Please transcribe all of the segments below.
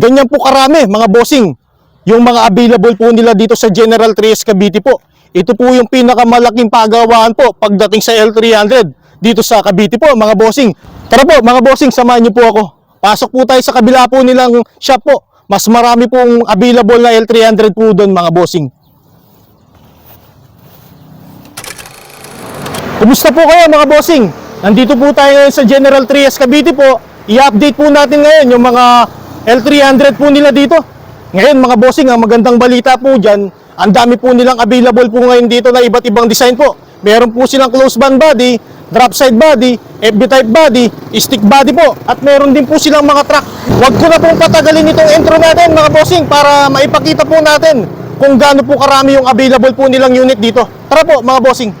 Ganyan po karami, mga bossing. Yung mga available po nila dito sa General Trias Cavite po. Ito po yung pinakamalaking pagawaan po pagdating sa L300 dito sa Cavite po, mga bossing. Tara po, mga bossing, samahan niyo po ako. Pasok po tayo sa kabila po nilang shop po. Mas marami pong available na L300 po doon, mga bossing. Kumusta po kayo mga bossing? Nandito po tayo ngayon sa General Trias Cavite po. I-update po natin ngayon yung mga L300 po nila dito. Ngayon mga bossing, ang magandang balita po dyan, ang dami po nilang available po ngayon dito na iba't ibang design po. Meron po silang close band body, drop side body, FB type body, stick body po. At meron din po silang mga truck. Huwag ko na pong patagalin itong intro natin mga bossing para maipakita po natin kung gaano po karami yung available po nilang unit dito. Tara po mga bossing.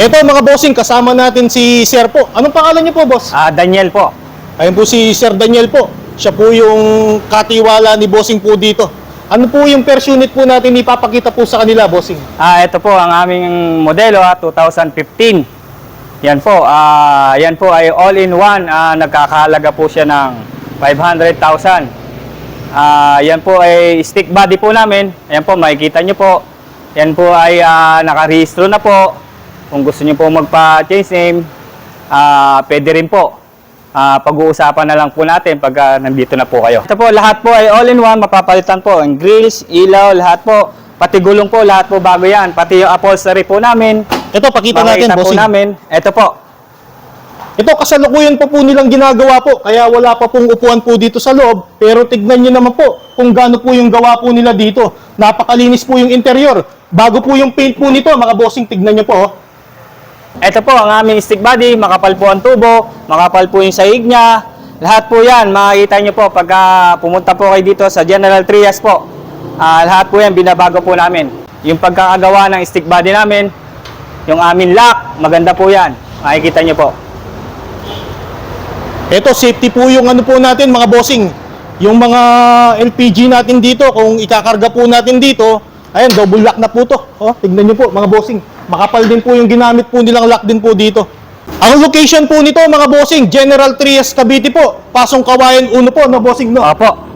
Ito mga bossing, kasama natin si Sir po. Anong pangalan niyo po, boss? Ah, Daniel po. Ayun po si Sir Daniel po. Siya po yung katiwala ni bossing po dito. Ano po yung first unit po natin ipapakita po sa kanila, bossing? Ah, ito po ang aming modelo ah, 2015. Yan po. Ah, yan po ay all-in-one. Ah, nagkakahalaga po siya ng 500,000. Ah, yan po ay stick body po namin. Ayan po, makikita nyo po. Yan po ay ah, nakarehistro na po. Kung gusto nyo po magpa-change name, ah, pwede rin po. Ah, pag-uusapan na lang po natin pag ah, nandito na po kayo. Ito po, lahat po ay all-in-one, mapapalitan po. Ang grills, ilaw, lahat po. Pati gulong po, lahat po bago yan. Pati yung upholstery po namin. Ito, pakita natin, Makita po bossing. namin. Ito po. Ito, kasalukuyan pa po nilang ginagawa po. Kaya wala pa pong upuan po dito sa loob. Pero tignan nyo naman po kung gaano po yung gawa po nila dito. Napakalinis po yung interior. Bago po yung paint po nito, mga bossing, tignan nyo po. oh. Ito po ang aming stick body. Makapal po ang tubo. Makapal po yung sahig niya. Lahat po yan. Makikita nyo po pagka pumunta po kayo dito sa General Trias po. Ah, lahat po yan binabago po namin. Yung pagkakagawa ng stick body namin, yung amin lock, maganda po yan. Makikita nyo po. Ito, safety po yung ano po natin, mga bossing. Yung mga LPG natin dito, kung ikakarga po natin dito, ayan, double lock na po to. Oh, tignan nyo po, mga bossing. Makapal din po yung ginamit po nilang lock din po dito. Ang location po nito, mga bossing, General Trias, Cavite po. Pasong Kawayan 1 po, na bossing, no? Opo.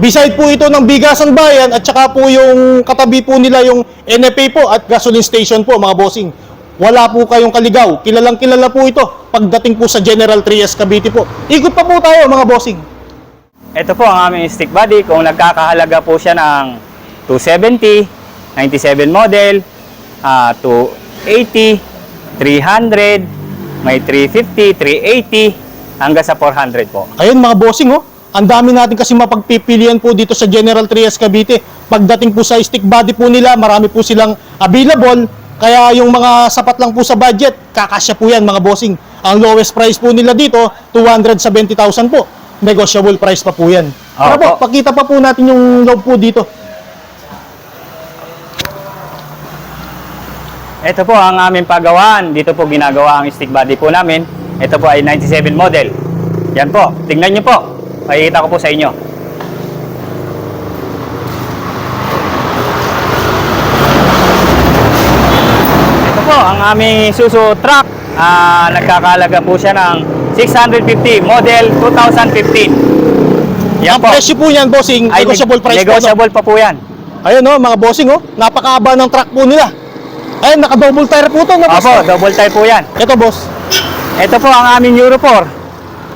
Beside po ito ng Bigasan Bayan at saka po yung katabi po nila yung NFA po at gasoline station po mga bossing. Wala po kayong kaligaw. Kilalang kilala po ito pagdating po sa General Trias Cavite po. Ikot pa po tayo mga bossing. Ito po ang aming stick body. Kung nagkakahalaga po siya ng 270, 97 model, ah 280, 300, may 350, 380, hanggang sa 400 po. Ayun mga bossing oh. Ang dami natin kasi mapagpipilian po dito sa General Trias Cavite. Pagdating po sa stick body po nila, marami po silang available. Kaya yung mga sapat lang po sa budget, kakasya po yan mga bossing. Ang lowest price po nila dito, 270,000 po. Negotiable price pa po yan. Tara po, Opo. pakita pa po natin yung loob po dito. Ito po ang aming pagawaan. Dito po ginagawa ang stick body po namin. Ito po ay 97 model. Yan po. Tingnan nyo po. Makikita ko po sa inyo. Ito po ang aming Isuzu truck. Ah, nagkakalaga po siya ng 650 model 2015. Yan Ang po. presyo po yan, bossing, Ay, negotiable price po. no? Negotiable pa po yan. Ayun oh, mga bossing oh, napakaaba ng truck po nila. Ayun, naka-double tire po to, no, boss? Opo, double type po yan. Ito, boss. Ito po ang aming Euro 4.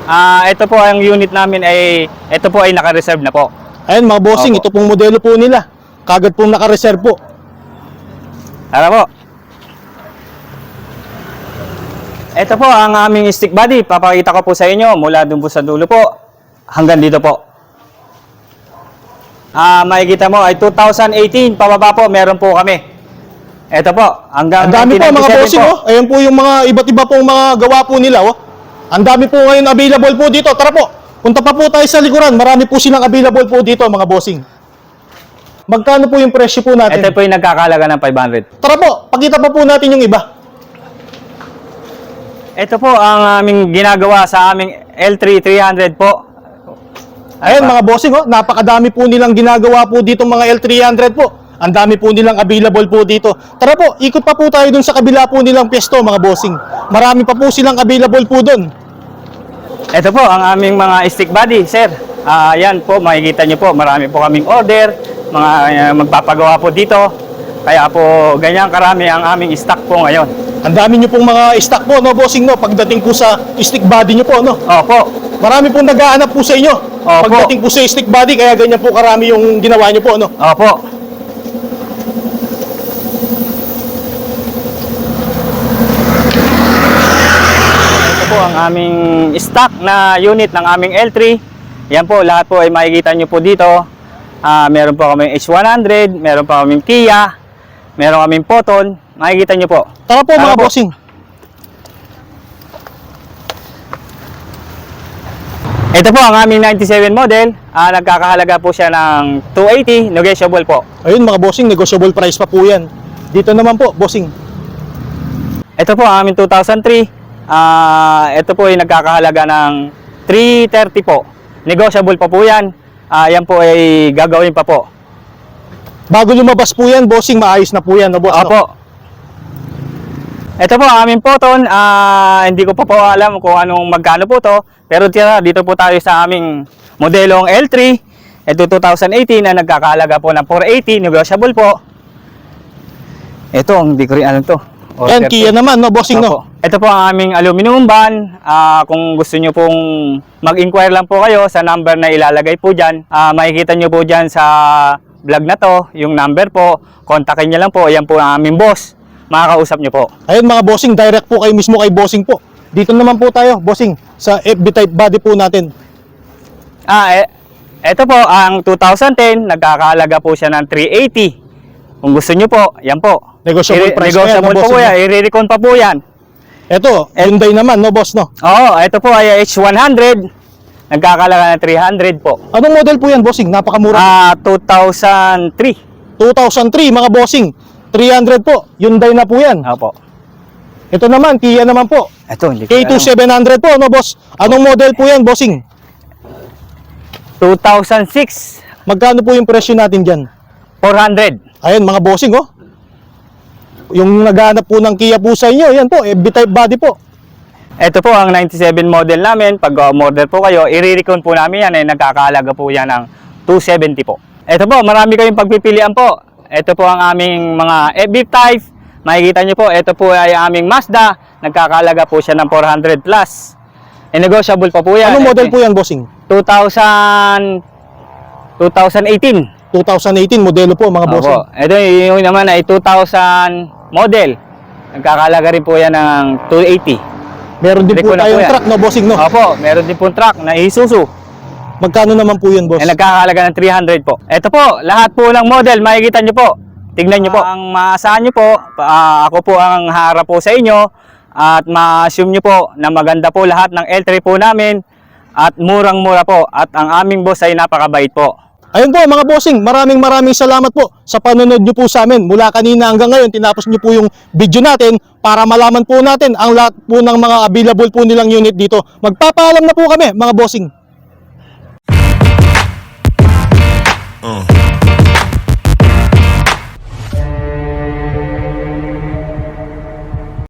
Ah, ito po ang unit namin ay ito po ay naka-reserve na po. Ayun, mga bossing, Opo. ito pong modelo po nila. Kagad pong naka-reserve po. Tara po. Ito po ang aming stick body. Papakita ko po sa inyo mula dun po sa dulo po hanggang dito po. Ah, makikita mo ay 2018 pababa po meron po kami. Ito po, hanggang Ang dami po mga 1997 bossing, oh. Ayun po yung mga iba't iba pong mga gawa po nila, oh. Ang dami po ngayon available po dito. Tara po, punta pa po tayo sa likuran. Marami po silang available po dito, mga bossing. Magkano po yung presyo po natin? Ito po yung nagkakalaga ng 500. Tara po, pakita pa po natin yung iba. Ito po ang aming ginagawa sa aming L3 300 po. Ayun Ano mga bossing, oh, napakadami po nilang ginagawa po dito mga L300 po. Ang dami po nilang available po dito. Tara po, ikot pa po tayo dun sa kabila po nilang pwesto mga bossing. Marami pa po silang available po dun. Ito po ang aming mga stick body, sir. Ah, yan po, makikita nyo po, marami po kaming order, mga ah, magpapagawa po dito. Kaya po, ganyan karami ang aming stock po ngayon. Ang dami nyo pong mga stock po, no, bossing, no? Pagdating po sa stick body nyo po, no? Opo, Marami pong nag-aanap po sa inyo. Opo. Pagdating po sa stick body, kaya ganyan po karami yung ginawa nyo po, no? opo. Ang aming stock na unit ng aming L3. Yan po, lahat po ay makikita nyo po dito. Ah, meron po kaming H100, meron po kaming Kia, meron kaming Photon. Makikita nyo po. Tara po, Tara mga po. bossing. Ito po ang aming 97 model. Ah, nagkakahalaga po siya ng 280, negotiable po. Ayun, mga bossing, negotiable price pa po yan. Dito naman po, bossing. Ito po ang aming 2003. Ah, ito po ay nagkakahalaga ng 330 po. Negotiable pa po yan. Ah, yan po ay gagawin pa po. Bago lumabas po yan, bossing, maayos na po yan, no, boss? no? Opo. Ito po aming photon. Ah, hindi ko pa po alam kung anong magkano po to. Pero tira, dito po tayo sa aming modelong L3. Ito 2018 na nagkakahalaga po ng 480. Negotiable po. Ito, hindi ko rin alam to. Yan, Order Kia naman, no, bossing, Opo. no? Ito po ang aming aluminum van. Ah, kung gusto nyo pong mag-inquire lang po kayo sa number na ilalagay po dyan. Ah, makikita nyo po dyan sa vlog na to, yung number po. Kontakin nyo lang po. Yan po ang aming boss. Makakausap nyo po. Ayun, mga bossing, direct po kayo mismo kay bossing po. Dito naman po tayo, bossing, sa FB type body po natin. Ah, eh, ito po, ang 2010, nagkakahalaga po siya ng 380. Kung gusto nyo po, yan po. Negotiable I- price Negotiable po no? yan. I-recon pa po yan. Ito, Hyundai naman, no, boss, no? Oo, ito po ay H100. Nagkakahalaga ng 300 po. Anong model po yan, bossing? Napakamura. Ah, 2003. 2003, mga bossing. 300 po. Hyundai na po yan. Opo. Ito naman, Kia naman po. Ito, hindi ko alam. K2700 po, no, boss? Anong model po yan, bossing? 2006. Magkano po yung presyo natin dyan? 400. Ayun, mga bossing, oh. Yung naghahanap po ng Kia po sa inyo, yan po, FB type body po. Ito po ang 97 model namin. Pag order po kayo, i-recon po namin yan. Eh, nagkakahalaga po yan ng 270 po. Ito po, marami kayong pagpipilian po. Ito po ang aming mga FB type. Makikita nyo po, ito po ay aming Mazda. Nagkakahalaga po siya ng 400 plus. E negotiable pa po yan. Anong model Eh, po yan, bossing? 2000... 2018. 2018 modelo po, mga. Opo. Ito yung naman ay 2000 model. Nagkakalaga rin po yan ng 280. Meron din po ko na tayong po truck, no, bossing, no? Opo, meron din pong truck na Isuzu. Magkano naman po yun, boss? Na nagkakalaga ng 300 po. Ito po, lahat po ng model, makikita nyo po. Tignan nyo po. Ang maasahan nyo po, ah, ako po ang harap po sa inyo. At ma-assume nyo po na maganda po lahat ng L3 po namin. At murang-mura po. At ang aming boss ay napakabait po. Ayun po mga bossing, maraming maraming salamat po sa panonood nyo po sa amin. Mula kanina hanggang ngayon, tinapos nyo po yung video natin para malaman po natin ang lahat po ng mga available po nilang unit dito. Magpapaalam na po kami mga bossing.